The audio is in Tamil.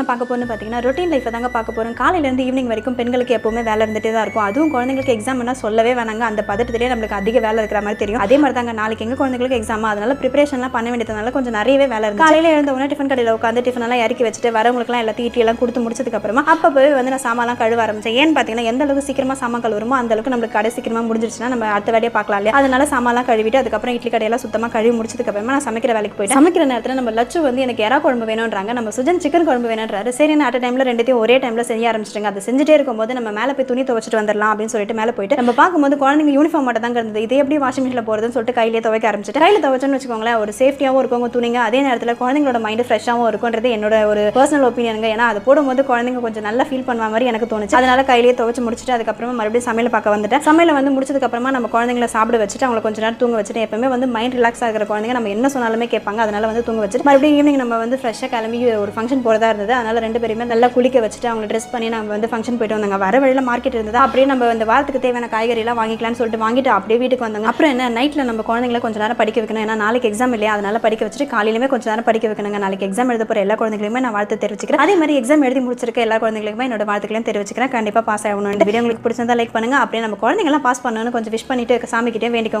என்ன பார்க்க போறோம்னு பார்த்தீங்கன்னா ரொட்டீன் லைஃப்பை தாங்க பார்க்க போகிறோம் காலையிலேருந்து ஈவினிங் வரைக்கும் பெண்களுக்கு எப்போவுமே வேலை இருந்துகிட்டே தான் இருக்கும். அதுவும் குழந்தைங்களுக்கு எக்ஸாம்னா சொல்லவே வேணாங்க. அந்த பதட்டத்திலே நம்மளுக்கு அதிக வேலை இருக்கிற மாதிரி தெரியும். அதே மாதிரி தாங்க நாளைக்கு எங்கள் குழந்தைங்களுக்கு எக்ஸாம் அதனால ப்ரிப்பரேஷன்லாம் பண்ண வேண்டியதுனால கொஞ்சம் நிறையவே வேலை இருக்கும் காலையில் எழுந்த உடனே டிஃபன் கடையில் உட்காந்து டிஃபன் எல்லாம் இறக்கி வச்சுட்டு வரவங்களுக்குலாம் எல்லாத்தையும் ஈட்டி எல்லாம் கொடுத்து முடிச்சதுக்கப்புறமா அப்போ போய் வந்து நான் சாமான்லாம் கழுவ ஆரம்பிச்சேன். ஏன்னு பார்த்தீங்கன்னா எந்த அளவுக்கு சீக்கிரமாக சாமான் கழுவுறமோ அந்த அளவுக்கு நம்மளுக்கு கடை சீக்கிரமாக முடிஞ்சிருச்சுன்னா நம்ம அடுத்த வேலையை பார்க்கலாம் இல்லையா? அதனால சாமான்லாம் கழுவிட்டு அதுக்கப்புறம் இட்லி கடையெல்லாம் சுத்தமாக கழுவி முடிச்சதுக்கப்புறமா நான் சமைக்கிற வேலைக்கு போயிட்டு சமைக்கிற நேரத்தில் நம்ம லட்சு வந்து எனக்கு எறா குழம்பு வேணுன்றாங்க நம்ம சுஜன் சிக்கன் குழம்பு பண்ணுறாரு சரி நான் அட் டைமில் ரெண்டுத்தையும் ஒரே டைமில் செய்ய ஆரம்பிச்சிட்டுங்க. அதை செஞ்சுட்டே இருக்கும்போது நம்ம மேலே போய் துணி துவச்சிட்டு வந்துடலாம் அப்படின்னு சொல்லிட்டு மேலே போயிட்டு நம்ம பார்க்கும்போது குழந்தைங்க யூனிஃபார்ம் மட்டும் தான் இருந்தது. இதே எப்படி வாஷிங் மிஷினில் போகிறதுன்னு சொல்லிட்டு கையிலே துவைக்க ஆரம்பிச்சிட்டு கையில் துவைச்சோன்னு வச்சுக்கோங்களேன் ஒரு சேஃப்டியாகவும் இருக்கும் உங்க துணிங்க அதே நேரத்தில் குழந்தைங்களோட மைண்டு ஃப்ரெஷ்ஷாகவும் இருக்கும்ன்றது என்னோட ஒரு பர்சனல் ஒப்பீனியனுங்க ஏன்னா அது போடும்போது குழந்தைங்க கொஞ்சம் நல்லா ஃபீல் பண்ணுவ மாதிரி எனக்கு தோணுச்சு. அதனால கையிலேயே துவைச்சு முடிச்சுட்டு அதுக்கப்புறமா மறுபடியும் சமையல் பார்க்க வந்துட்டேன். சமையல் வந்து முடிச்சதுக்கப்புறமா நம்ம குழந்தைங்கள சாப்பிட வச்சுட்டு அவங்களை கொஞ்ச நேரம் தூங்க வச்சுட்டு எப்பவுமே வந்து மைண்ட் ரிலாக்ஸ் ஆகிற குழந்தைங்க நம்ம என்ன சொன்னாலுமே கேட்பாங்க. அதனால வந்து தூங்க வச்சுட்டு மறுபடியும் ஈவினிங் நம்ம வந்து ஃப்ரெஷ்ஷாக கிளம்பி ஒரு ஃபங்க்ஷன் போகிறதா இருந்தது. அதனால் ரெண்டு பேருமே நல்லா குளிக்க வச்சுட்டு அவங்களை ட்ரெஸ் பண்ணி நம்ம வந்து ஃபங்க்ஷன் போயிட்டு வந்தாங்க. வர வழியில் மார்க்கெட் இருந்தது. அப்படியே நம்ம இந்த வாரத்துக்கு தேவையான காய்கறிலாம் வாங்கிக்கலாம்னு சொல்லிட்டு வாங்கிட்டு அப்படியே வீட்டுக்கு வந்தாங்க. அப்புறம் என்ன நைட்டில் நம்ம குழந்தைங்களை கொஞ்ச நேரம் படிக்க வைக்கணும். ஏன்னா நாளைக்கு எக்ஸாம் இல்லையா? அதனால படிக்க வச்சுட்டு காலையிலுமே கொஞ்ச நேரம் படிக்க வைக்கணுங்க. நாளைக்கு எக்ஸாம் எழுத போகிற எல்லா குழந்தைகளுமே நான் வாழ்த்து தெரிவிச்சுக்கிறேன். அதே மாதிரி எக்ஸாம் எழுதி முடிச்சிருக்க எல்லா குழந்தைகளுக்குமே என்னோட வாழ்த்துக்களையும் தெரிவிச்சுக்கிறேன். கண்டிப்பாக பாஸ் ஆகணும் இந்த வீடியோ உங்களுக்கு பிடிச்சிருந்தா லைக் பண்ணுங்க. அப்படியே நம்ம குழந்தைங்களாம் பாஸ் பண்ணணும்னு கொஞ்சம் விஷ் பண்ணிட்டு சாமிக்கிட்டே வேண்டிக்கோங்க.